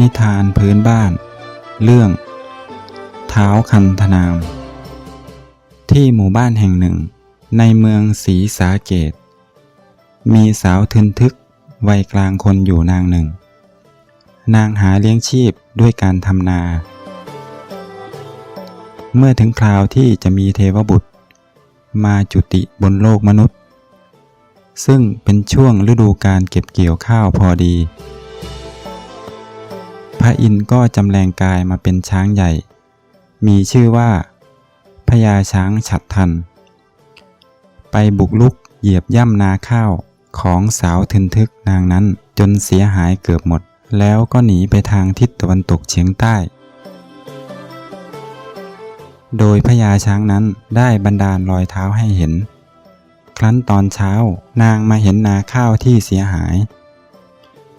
นิทานพื้นบ้าน เรื่อง เท้าคันธนาม ที่หมู่บ้านแห่งหนึ่ง ในเมืองศรีสาเกต มีสาวทึนทึกวัยกลางคนอยู่นางหนึ่ง นางหาเลี้ยงชีพด้วยการทำนา เมื่อถึงคราวที่จะมีเทวบุตร มาจุติบนโลกมนุษย์ ซึ่งเป็นช่วงฤดูการเก็บเกี่ยวข้าวพอดี พระอินทร์ก็จำแรงกายมาเป็นช้างใหญ่ มีชื่อว่าพญาช้างฉัดทัน ไปบุกลุกเหยียบย่ำนาข้าวของสาวทึนทึกนางนั้นจนเสียหายเกือบหมด แล้วก็หนีไปทางทิศตะวันตกเฉียงใต้ โดยพญาช้างนั้นได้บันดาลรอยเท้าให้เห็น ครั้นตอนเช้านางมาเห็นนาข้าวที่เสียหาย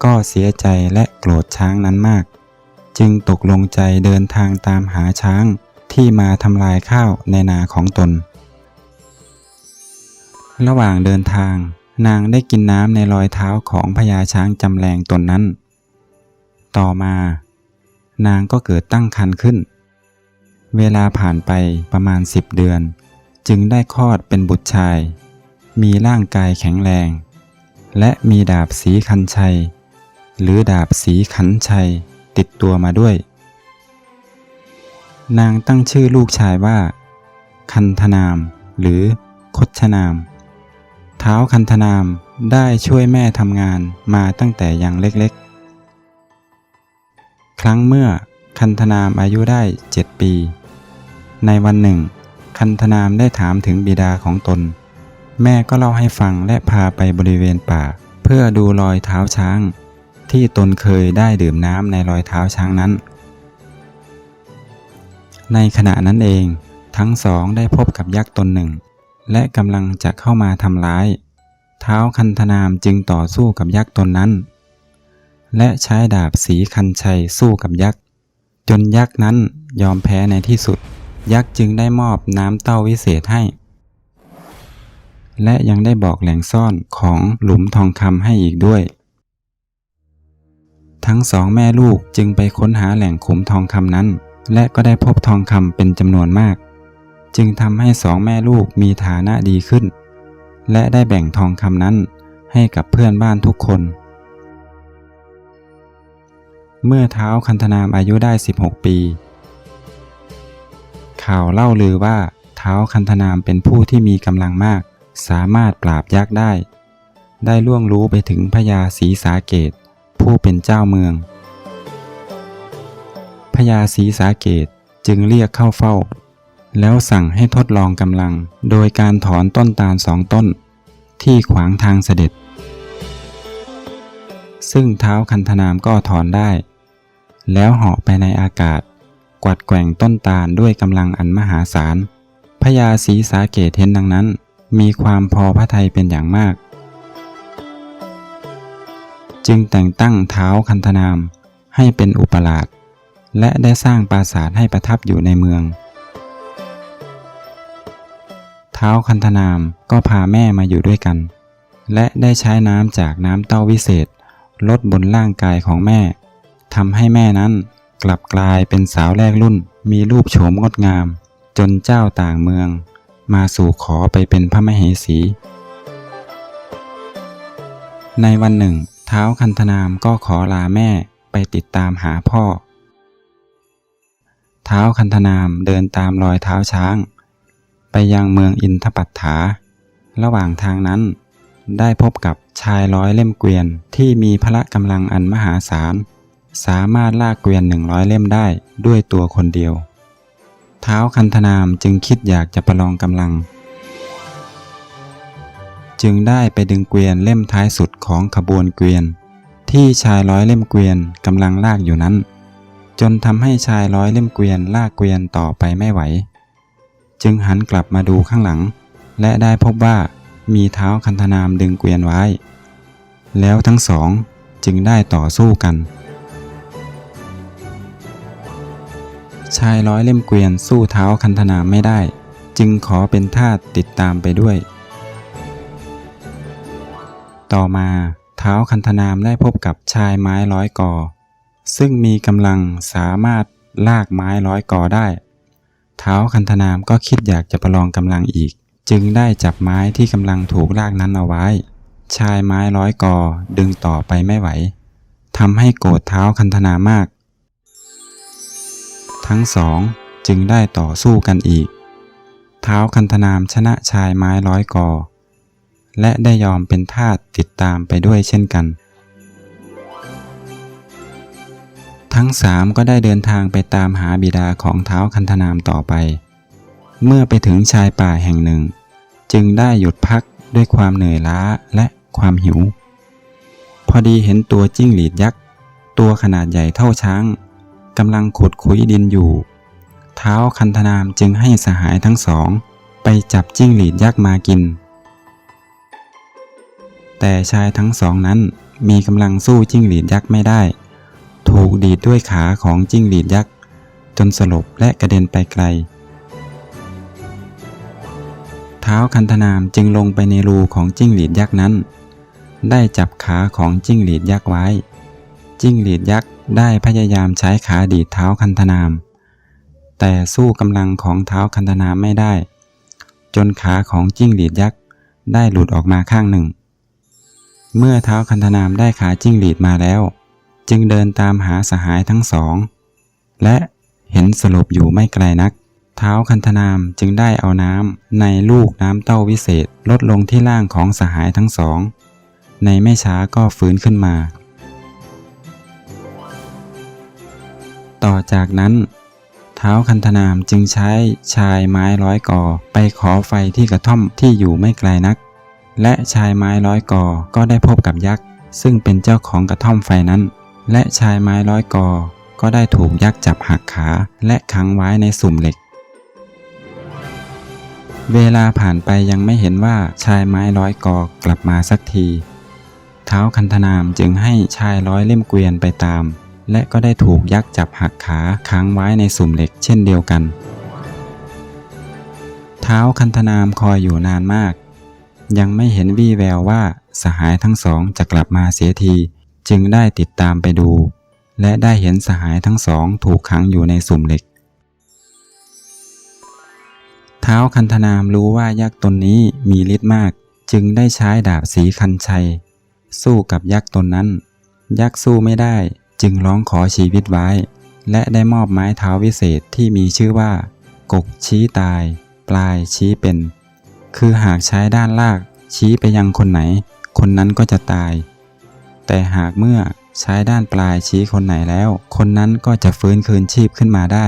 ก็เสียใจและโกรธช้างนั้นมาก จึงตกลงใจเดินทางตามหาช้างที่มาทำลายข้าวในนาของตน ระหว่างเดินทาง นางได้กินน้ำในรอยเท้าของพญาช้างจำแรงตนนั้น ต่อมา นางก็เกิดตั้งครรภ์ขึ้น เวลาผ่านไปประมาณสิบเดือน จึงได้คลอดเป็นบุตรชาย มีร่างกายแข็งแรง และมีดาบสีคันชัย หรือดาบสีขันชัย ติดตัวมาด้วย นางตั้งชื่อลูกชายว่า คันธนาม หรือคดชนาม เท้าคันธนามได้ช่วยแม่ทำงานมาตั้งแต่ยังเล็กๆ ครั้งเมื่อคันธนามอายุได้เจ็ดปี ในวันหนึ่ง คันธนามได้ถามถึงบิดาของตน แม่ก็เล่าให้ฟังและพาไปบริเวณป่า เพื่อดูรอยเท้าช้าง ที่ตนเคยได้ดื่มน้ำในรอยเท้าช้างนั้น ในขณะนั้นเอง ทั้งสองได้พบกับยักษ์ตนหนึ่ง และกำลังจะเข้ามาทำร้าย เท้าคันธนามจึงต่อสู้กับยักษ์ตนนั้น และใช้ดาบสีคันชัยสู้กับยักษ์จนยักษ์นั้นยอมแพ้ในที่สุด ยักษ์จึงได้มอบน้ำเต้าวิเศษให้ และยังได้บอกแหล่งซ่อนของหลุมทองคำให้อีกด้วย ทั้งสองแม่ลูกจึงไปค้นหาแหล่งขุมทองคำนั้น และก็ได้พบทองคำเป็นจำนวนมาก จึงทำให้สองแม่ลูกมีฐานะดีขึ้น และได้แบ่งทองคำนั้นให้กับเพื่อนบ้านทุกคน เมื่อเท้าคันธนามอายุได้ 16 ปี ข่าวเล่าลือว่าเท้าคันธนามเป็นผู้ที่มีกำลังมาก สามารถปราบยักษ์ได้ ได้ล่วงรู้ไปถึงพญาศรีสาเกต ผู้เป็นเจ้าเมือง พญาศรีสาเกตจึงเรียกเข้าเฝ้า แล้วสั่งให้ทดลองกำลังโดยการถอนต้นตาลสองต้น ที่ขวางทางเสด็จ ซึ่งเท้าคันธนามก็ถอนได้ แล้วเหาะไปในอากาศ กวัดแกว่งต้นตาลด้วยกำลังอันมหาศาลพญาศรีสาเกตเห็นดังนั้น มีความพอพระทัยเป็นอย่างมาก จึงแต่งตั้งเท้าคันธนามให้เป็นอุปราช และได้สร้างปราสาทให้ประทับอยู่ในเมือง เท้าคันธนามก็พาแม่มาอยู่ด้วยกัน และได้ใช้น้ำจากน้ำเต้าวิเศษลดบนร่างกายของแม่ทำให้แม่นั้นกลับกลายเป็นสาวแรกรุ่นมีรูปโฉมงดงาม จนเจ้าต่างเมือง มาสู่ขอไปเป็นพระมเหสี ในวันหนึ่ง ท้าคันธนามก็ขอลาแม่ไปติดตามหาพ่อ เท้าคันธนามเดินตามรอยเท้าช้าง ไปยังเมืองอินทปัตถา ระหว่างทางนั้น ได้พบกับชายร้อยเล่มเกวียนที่มีพละกำลังอันมหาศาล สามารถลากเกวียนหนึ่งร้อยเล่มได้ด้วยตัวคนเดียว เท้าคันธนามจึงคิดอยากจะประลองกำลัง จึงได้ไปดึงเกวียนเล่มท้ายสุดของขบวนเกวียน ที่ชายร้อยเล่มเกวียนกำลังลากอยู่นั้น จนทำให้ชายร้อยเล่มเกวียนลากเกวียนต่อไปไม่ไหว จึงหันกลับมาดูข้างหลัง และได้พบว่ามีเท้าคันธนามดึงเกวียนไว้ แล้วทั้งสองจึงได้ต่อสู้กัน ชายร้อยเล่มเกวียนสู้เท้าคันธนามไม่ได้ จึงขอเป็นทาสติดตามไปด้วย ต่อมาเท้าคันธนามได้พบกับชายไม้ร้อยกอ ซึ่งมีกำลังสามารถลากไม้ร้อยกอได้เท้าคันธนามก็คิดอยากจะประลองกำลังอีก จึงได้จับไม้ที่กำลังถูกลากนั้นเอาไว้ ชายไม้ร้อยกอดึงต่อไปไม่ไหวทำให้โกรธเท้าคันธนามาก ทั้งสองจึงได้ต่อสู้กันอีกเท้าคันธนามชนะชายไม้ร้อยกอ และได้ยอมเป็นทาสติดตามไปด้วยเช่นกัน ทั้งสามก็ได้เดินทางไปตามหาบิดาของเท้าคันธนามต่อไป เมื่อไปถึงชายป่าแห่งหนึ่ง จึงได้หยุดพักด้วยความเหนื่อยล้าและความหิว พอดีเห็นตัวจิ้งหรีดยักษ์ ตัวขนาดใหญ่เท่าช้างกำลังขุดคุยดินอยู่ เท้าคันธนามจึงให้สหายทั้งสอง ไปจับจิ้งหรีดยักษ์มากิน แต่ชายทั้งสองนั้นมีกำลังสู้จิ้งหรีดยักษ์ไม่ได้ ถูกดีดด้วยขาของจิ้งหรีดยักษ์จนสลบและกระเด็นไปไกล เท้าคันธนามจึงลงไปในรูของจิ้งหรีดยักษ์นั้น ได้จับขาของจิ้งหรีดยักษ์ไว้ จิ้งหรีดยักษ์ได้พยายามใช้ขาดีดเท้าคันธนาม แต่สู้กำลังของเท้าคันธนามไม่ได้ จนขาของจิ้งหรีดยักษ์ได้หลุดออกมาข้างหนึ่ง เมื่อเท้าคันธนามได้ขาจิ้งหรีดมาแล้ว จึงเดินตามหาสหายทั้งสอง และเห็นสลบอยู่ไม่ไกลนัก เท้าคันธนามจึงได้เอาน้ำในลูกน้ำเต้าวิเศษลดลงที่ล่างของสหายทั้งสอง ในไม่ช้าก็ฟื้นขึ้นมา ต่อจากนั้น เท้าคันธนามจึงใช้ชายไม้ร้อยกอไปขอไฟที่กระท่อมที่อยู่ไม่ไกลนัก และชายไม้ร้อยกอก็ได้พบกับยักษ์ ซึ่งเป็นเจ้าของกระท่อมไฟนั้น และชายไม้ร้อยกอก็ได้ถูกยักษ์จับหักขาและขังไว้ในสุ่มเหล็ก เวลาผ่านไปยังไม่เห็นว่าชายไม้ร้อยกอกลับมาสักที เท้าคันธนามจึงให้ชายร้อยเล่มเกวียนไปตาม และก็ได้ถูกยักษ์จับหักขาค้างไว้ในสุ่มเหล็กเช่นเดียวกัน เท้าคันธนามคอยอยู่นานมาก ยังไม่เห็นวี่แววว่าสหายทั้งสองจะกลับมาเสียที จึงได้ติดตามไปดู และได้เห็นสหายทั้งสองถูกขังอยู่ในสุ่มเหล็ก เท้าคันธนามรู้ว่ายักษ์ตนนี้มีฤทธิ์มาก จึงได้ใช้ดาบสีคันชัย สู้กับยักษ์ตนนั้น ยักษ์สู้ไม่ได้จึงร้องขอชีวิตไว้ และได้มอบไม้เท้าวิเศษที่มีชื่อว่า กกชี้ตาย ปลายชี้เป็น คือหากใช้ด้านลากชี้ไปยังคนไหน คนนั้นก็จะตาย แต่หากเมื่อใช้ด้านปลายชี้คนไหนแล้ว คนนั้นก็จะฟื้นคืนชีพขึ้นมาได้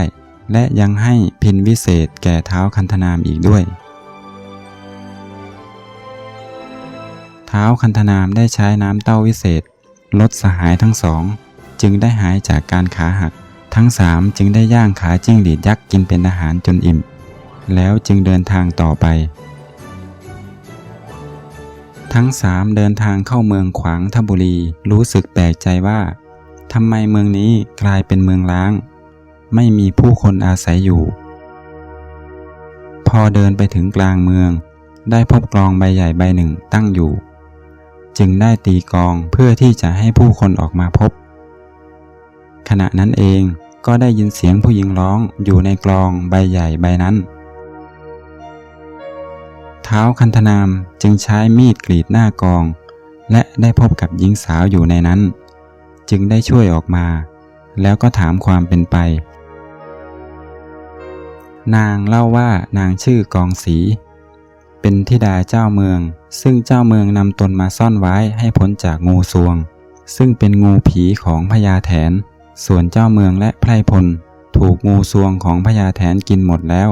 และยังให้พินวิเศษแก่เท้าคันธนามอีกด้วย เท้าคันธนามได้ใช้น้ำเต้าวิเศษ ลดสหายทั้งสอง จึงได้หายจากการขาหัก ทั้งสามจึงได้ย่างขาจิ้งหรีดยักษ์กินเป็นอาหารจนอิ่ม แล้วจึงเดินทางต่อไป ทั้งสามเดินทางเข้าเมืองขวางทบุรี รู้สึกแปลกใจว่าทำไมเมืองนี้กลายเป็นเมืองร้าง ไม่มีผู้คนอาศัยอยู่ พอเดินไปถึงกลางเมือง ได้พบกลองใบใหญ่ใบหนึ่งตั้งอยู่ จึงได้ตีกลองเพื่อที่จะให้ผู้คนออกมาพบ ขณะนั้นเองก็ได้ยินเสียงผู้หญิงร้องอยู่ในกลองใบใหญ่ใบนั้น ท้าคันธนามจึงใช้มีดกรีดหน้ากอง และได้พบกับหญิงสาวอยู่ในนั้น จึงได้ช่วยออกมา แล้วก็ถามความเป็นไป นางเล่าว่านางชื่อกองสี เป็นธิดาเจ้าเมือง ซึ่งเจ้าเมืองนำตนมาซ่อนไว้ให้พ้นจากงูสวง ซึ่งเป็นงูผีของพญาแถน ส่วนเจ้าเมืองและไพรพลถูกงูสวงของพญาแถนกินหมดแล้ว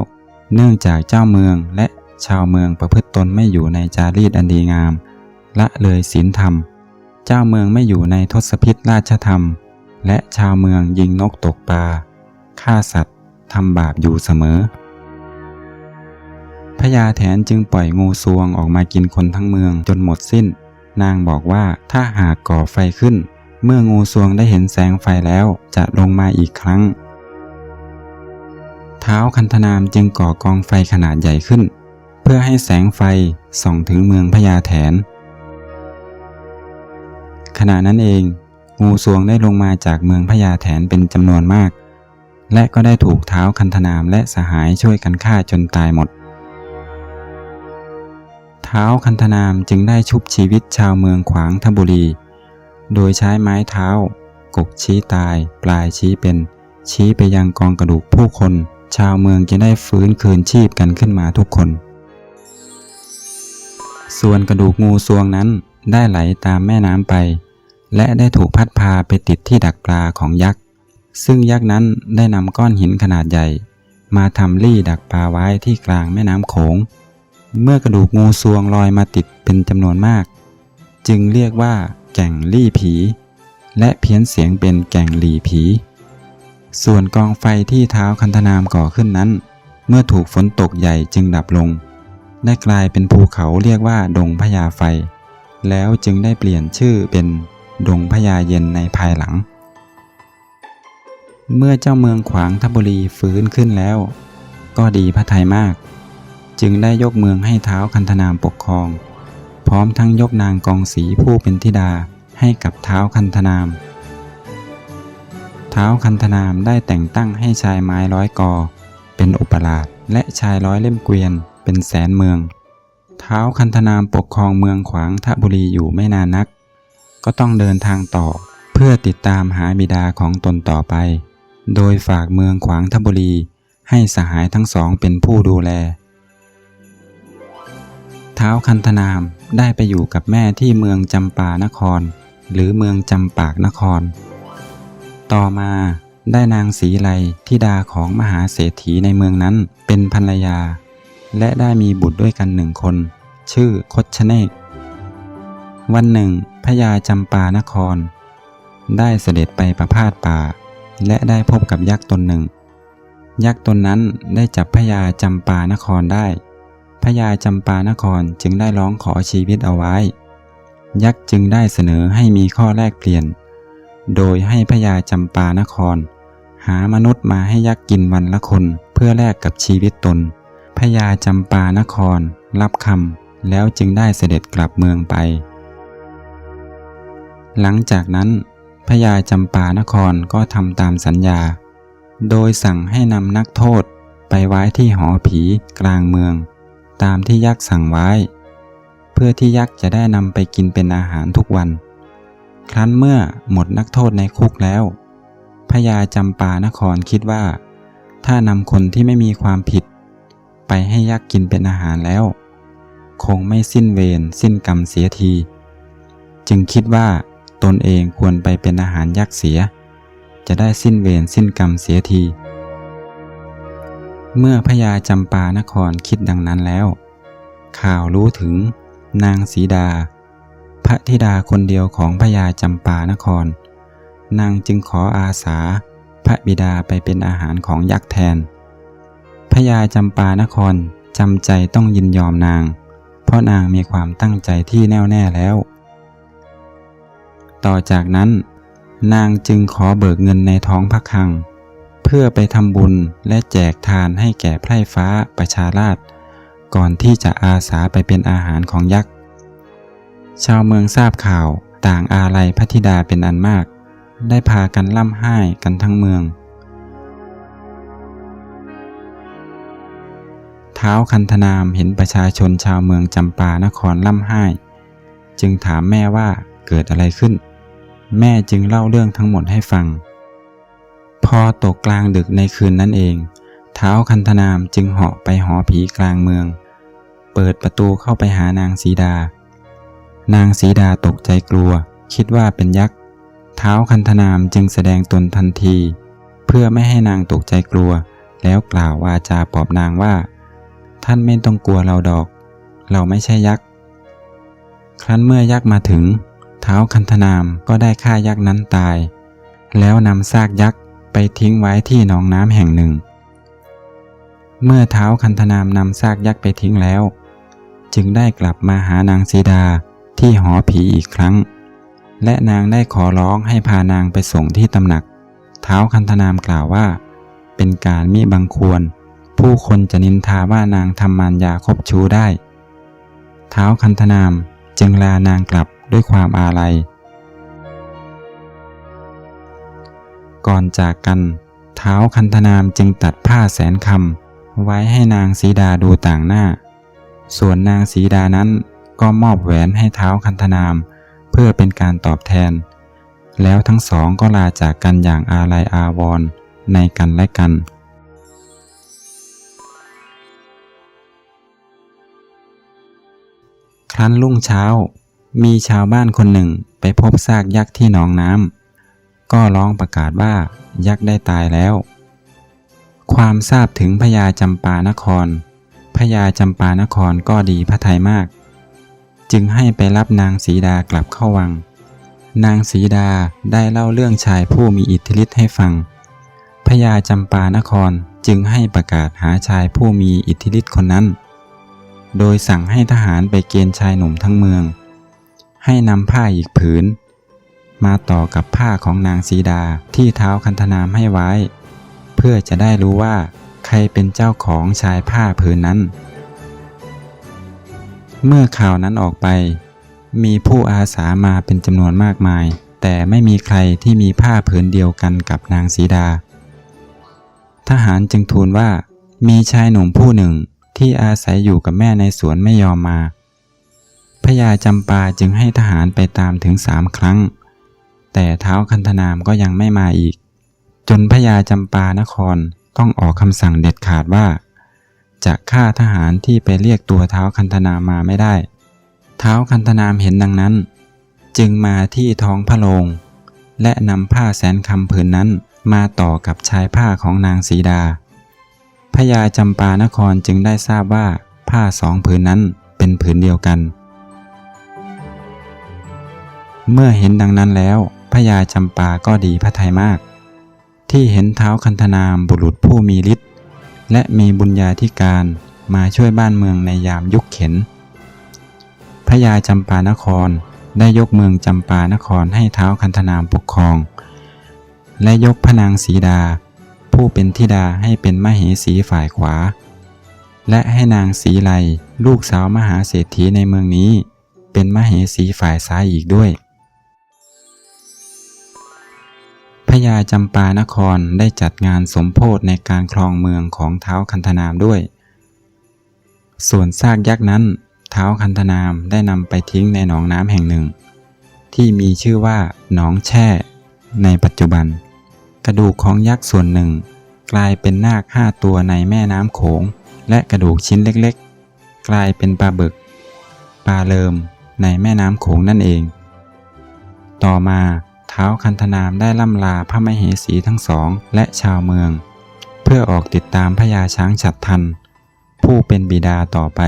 เนื่องจากเจ้าเมืองและ ชาวเมืองประพฤติตนไม่อยู่ในจารีตอันดีงาม ละเลยศีลธรรม เจ้าเมืองไม่อยู่ในทศพิธราชธรรม และชาวเมืองยิงนกตกปลาฆ่าสัตว์ทำบาปอยู่เสมอพญาแถนจึงปล่อยงูสวงออกมากินคนทั้งเมืองจนหมดสิ้น นางบอกว่าถ้าหากก่อไฟขึ้น เมื่องูสวงได้เห็นแสงไฟแล้วจะลงมาอีกครั้ง เท้าคันธนามจึงก่อกองไฟขนาดใหญ่ขึ้น พื่อให้แสงไฟส่องถึงเมืองพญาแถน ขณะนั้นเอง งูสวงได้ลงมาจากเมืองพญาแถนเป็นจำนวนมาก และก็ได้ถูกเท้าคันธนามและสหายช่วยกันฆ่าจนตายหมด เท้าคันธนามจึงได้ชุบชีวิตชาวเมืองขวางทบุรี โดยใช้ไม้เท้ากกชี้ตาย ปลายชี้เป็น ชี้ไปยังกองกระดูกผู้คน ชาวเมืองจะได้ฟื้นคืนชีพกันขึ้นมาทุกคน ส่วนกระดูกงูสวงนั้นได้ไหลตามแม่น้ำไป และได้ถูกพัดพาไปติดที่ดักปลาของยักษ์ ซึ่งยักษ์นั้นได้นำก้อนหินขนาดใหญ่ มาทำลี่ดักปลาไว้ที่กลางแม่น้ำโขง เมื่อกระดูกงูสวงลอยมาติดเป็นจำนวนมาก จึงเรียกว่า แก่งลี่ผี และเพี้ยนเสียงเป็นแก่งหลีผี ส่วนกองไฟที่เท้าคันธนามก่อขึ้นนั้น เมื่อถูกฝนตกใหญ่จึงดับลง ได้กลายเป็นภูเขาเรียกว่าดงพญาไฟ แล้วจึงได้เปลี่ยนชื่อเป็นดงพญาเย็นในภายหลัง เมื่อเจ้าเมืองขวางทบุรีฟื้นขึ้นแล้ว ก็ดีพระทัยมาก จึงได้ยกเมืองให้เท้าคันธนามปกครอง พร้อมทั้งยกนางกองสีผู้เป็นธิดาให้กับเท้าคันธนาม เท้าคันธนามได้แต่งตั้งให้ชายไม้ร้อยกอ เป็นอุปราชและชายร้อยเล่มเกวียน เป็นแสนเมืองเท้าคันธนามปกครองเมืองขวางทบุรีอยู่ไม่นานนัก ก็ต้องเดินทางต่อเพื่อติดตามหาบิดาของตนต่อไป โดยฝากเมืองขวางทบุรีให้สหายทั้งสองเป็นผู้ดูแลเท้าคันธนามได้ไปอยู่กับแม่ที่เมืองจำปานคร หรือเมืองจำปากนคร ต่อมาได้นางศรีไลธิดาของมหาเศรษฐีในเมืองนั้นเป็นภรรยา และได้มีบุตรด้วยกันหนึ่งคน ชื่อคดชเนก วันหนึ่งพญาจำปานคร ได้เสด็จไปประพาสป่า และได้พบกับยักษ์ตนหนึ่ง ยักษ์ตนนั้นได้จับพญาจำปานครได้พญาจำปานครจึงได้ร้องขอชีวิตเอาไว้ ยักษ์จึงได้เสนอให้มีข้อแลกเปลี่ยน โดยให้พญาจำปานคร หามนุษย์มาให้ยักษ์กินวันละคนเพื่อแลกกับชีวิตตน พญาจำปานคร รับคำแล้วจึงได้เสด็จกลับเมืองไป หลังจากนั้นพญาจำปานครก็ทำตามสัญญา โดยสั่งให้นำนักโทษไปไว้ที่หอผีกลางเมือง ตามที่ยักษ์สั่งไว้ เพื่อที่ยักษ์จะได้นำไปกินเป็นอาหารทุกวัน ครั้นเมื่อหมดนักโทษในคุกแล้วพญาจำปานครคิดว่า ถ้านำคนที่ไม่มีความผิด ไปให้ยักษ์กินเป็นอาหารแล้ว คงไม่สิ้นเวรสิ้นกรรมเสียที จึงคิดว่าตนเองควรไปเป็นอาหารยักษ์เสีย จะได้สิ้นเวรสิ้นกรรมเสียที เมื่อพญาจำปานครคิดดังนั้นแล้ว ข่าวรู้ถึงนางสีดา พระธิดาคนเดียวของพญาจำปานคร นางจึงขออาสา พระบิดาไปเป็นอาหารของยักษ์แทน พญาจำปานครจำใจต้องยินยอมนาง เพราะนางมีความตั้งใจที่แน่วแน่แล้ว ต่อจากนั้น นางจึงขอเบิกเงินในท้องพระคลัง เพื่อไปทำบุญและแจกทานให้แก่ไพร่ฟ้าประชาราษฎร์ก่อนที่จะอาสาไปเป็นอาหารของยักษ์ ชาวเมืองทราบข่าวต่างอาลัยพระธิดาเป็นอันมาก ได้พากันล่ำไห้กันทั้งเมือง ท้าคันธนามเห็นประชาชนชาวเมืองจำปานครล่ำไห้ จึงถามแม่ว่าเกิดอะไรขึ้น แม่จึงเล่าเรื่องทั้งหมดให้ฟัง พอตกกลางดึกในคืนนั้นเองเท้าคันธนามจึงเหาะไปหอผีกลางเมือง เปิดประตูเข้าไปหานางสีดา นางสีดาตกใจกลัว คิดว่าเป็นยักษ์เท้าคันธนามจึงแสดงตนทันที เพื่อไม่ให้นางตกใจกลัว แล้วกล่าววาจาปลอบนางว่า ท่านไม่ต้องกลัวเราดอก เราไม่ใช่ยักษ์ ครั้นเมื่อยักษ์มาถึง เท้าคันธนามก็ได้ฆ่ายักษ์นั้นตาย แล้วนำซากยักษ์ไปทิ้งไว้ที่หนองน้ำแห่งหนึ่ง เมื่อเท้าคันธนามนำซากยักษ์ไปทิ้งแล้ว จึงได้กลับมาหานางสีดาที่หอผีอีกครั้ง และนางได้ขอร้องให้พานางไปส่งที่ตำหนัก เท้าคันธนามกล่าวว่า เป็นการมิบังควร ผู้คนจะนินทาว่านางทำมารยาคบชู้ได้ เท้าคันธนามจึงลานางกลับด้วยความอาลัย ก่อนจากกัน เท้าคันธนามจึงตัดผ้าแสนคำไว้ให้นางสีดาดูต่างหน้า ส่วนนางสีดานั้นก็มอบแหวนให้เท้าคันธนาม เพื่อเป็นการตอบแทน แล้วทั้งสองก็ลาจากกันอย่างอาลัยอาวรณ์ในกันและกัน รั้นรุ่งเช้า มีชาวบ้านคนหนึ่งไปพบซากยักษ์ที่หนองน้ำก็ร้องประกาศว่ายักษ์ได้ตายแล้ว ความทราบถึงพญาจำปานครพญาจำปานครก็ดีพระทัยมาก จึงให้ไปรับนางสีดากลับเข้าวัง นางสีดาได้เล่าเรื่องชายผู้มีอิทธิฤทธิ์ให้ฟังพญาจำปานครจึงให้ประกาศหาชายผู้มีอิทธิฤทธิ์คนนั้น โดยสั่งให้ทหารไปเกณฑ์ชายหนุ่มทั้งเมือง ให้นำผ้าอีกผืน มาต่อกับผ้าของนางสีดาที่เท้าคันธนามให้ไว้ เพื่อจะได้รู้ว่าใครเป็นเจ้าของชายผ้าผืนนั้น เมื่อข่าวนั้นออกไป มีผู้อาสามาเป็นจำนวนมากมาย แต่ไม่มีใครที่มีผ้าผืนเดียวกันกับนางสีดา ทหารจึงทูลว่ามีชายหนุ่มผู้หนึ่ง ที่อาศัยอยู่กับแม่ในสวนไม่ยอมมาพญาจำปาจึงให้ทหารไปตามถึงสามครั้ง แต่เท้าคันธนามก็ยังไม่มาอีก จนพญาจำปานครต้องออกคำสั่งเด็ดขาดว่า จะฆ่าทหารที่ไปเรียกตัวเท้าคันธนามมาไม่ได้ เท้าคันธนามเห็นดังนั้น จึงมาที่ท้องพระโรงและนำผ้าแสนคำผืนนั้นมาต่อกับชายผ้าของนางสีดา พญาจำปานครจึงได้ทราบว่าผ้าสองผืนนั้นเป็นผืนเดียวกัน เมื่อเห็นดังนั้นแล้วพญาจำปาก็ดีพระทัยมาก ที่เห็นเท้าคันธนามบุรุษผู้มีฤทธิ์และมีบุญญาธิการมาช่วยบ้านเมืองในยามยุคเข็นพญาจำปานครได้ยกเมืองจำปานครให้เท้าคันธนามปกครอง และยกพระนางสีดา ผู้เป็นธิดาให้เป็นมเหสีฝ่ายขวา และให้นางสีไลลูกสาวมหาเศรษฐีในเมืองนี้ เป็นมเหสีฝ่ายซ้ายอีกด้วยพญาจำปานครได้จัดงานสมโพธในการครองเมืองของเท้าคันธนามด้วย ส่วนซากยักษ์นั้น เท้าคันธนามได้นำไปทิ้งในหนองน้ำแห่งหนึ่ง ที่มีชื่อว่าหนองแช่ในปัจจุบัน ระดูกของยักษ์ส่วนหนึ่ง กลายเป็นนาคห้าตัวในแม่น้ำโขง และกระดูกชิ้นเล็กๆ กลายเป็นปลาบึกปลาเลิมในแม่น้ำโขงนั่นเอง ต่อมาเท้าคันธนามได้ล่ำลาพระมเหสีทั้งสองและชาวเมือง เพื่อออกติดตามพญาช้างฉัดทัน ผู้เป็นบิดาต่อไป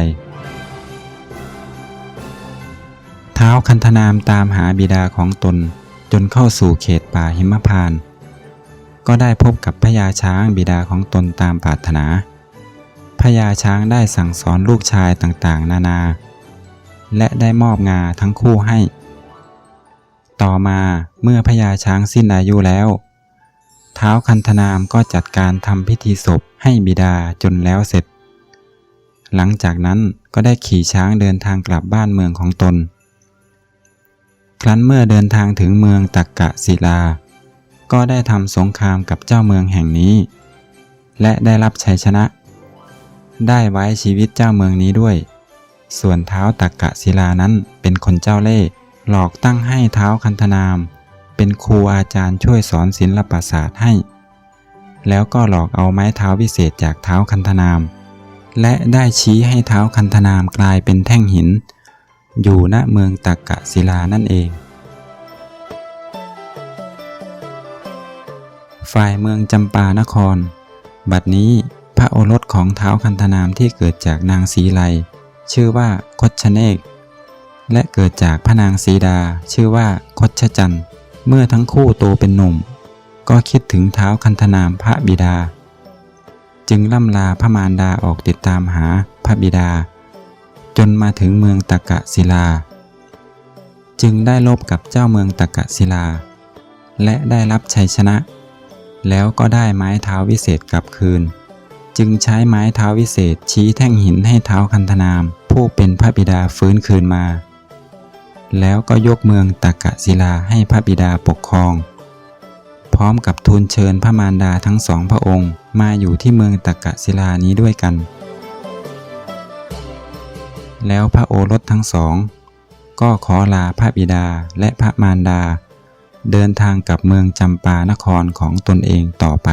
เท้าคันธนามตามหาบิดาของตนจนเข้าสู่เขตป่าหิมพานต์ ก็ได้พบกับพญาช้างบิดาของตนตามปรารถนา พญาช้างได้สั่งสอนลูกชายต่างๆ นานา และได้มอบงาทั้งคู่ให้ ต่อมาเมื่อพญาช้างสิ้นอายุแล้ว เท้าคันธนามก็จัดการทำพิธีศพให้บิดาจนแล้วเสร็จ หลังจากนั้นก็ได้ขี่ช้างเดินทางกลับบ้านเมืองของตน ครั้นเมื่อเดินทางถึงเมืองตักกะศิลา ก็ได้ทำสงครามกับเจ้าเมืองแห่งนี้ และได้รับชัยชนะ ได้ไว้ชีวิตเจ้าเมืองนี้ด้วย ส่วนเท้าตักกะศิลานั้นเป็นคนเจ้าเล่ห์หลอกตั้งให้เท้าคันธนาม เป็นครูอาจารย์ช่วยสอนศิลปศาสตร์ให้ แล้วก็หลอกเอาไม้เท้าวิเศษจากเท้าคันธนาม และได้ชี้ให้เท้าคันธนามกลายเป็นแท่งหิน อยู่ณเมืองตักกะศิลานั่นเอง ฝ่ายเมืองจำปานคร บัดนี้พระโอรสของเท้าคันธนามที่เกิดจากนางสีไล ชื่อว่าคดชเนก และเกิดจากพระนางสีดา ชื่อว่าคดชจันเมื่อทั้งคู่โตเป็นหนุ่ม ก็คิดถึงเท้าคันธนามพระบิดา จึงล่ำลาพระมารดาออกติดตามหาพระบิดา จนมาถึงเมืองตะกะศิลา จึงได้ลบกับเจ้าเมืองตะกะศิลา และได้รับชัยชนะ แล้วก็ได้ไม้เท้าวิเศษกลับคืน จึงใช้ไม้เท้าวิเศษชี้แท่งหินให้เท้าคันธนาม ผู้เป็นพระบิดาฟื้นคืนมา แล้วก็ยกเมืองตากศิลาให้พระบิดาปกครอง พร้อมกับทูลเชิญพระมารดาทั้งสองพระองค์ มาอยู่ที่เมืองตากศิลานี้ด้วยกัน แล้วพระโอรสทั้งสอง ก็ขอลาพระบิดาและพระมารดา เดินทางกลับเมืองจำปานครของตนเองต่อไป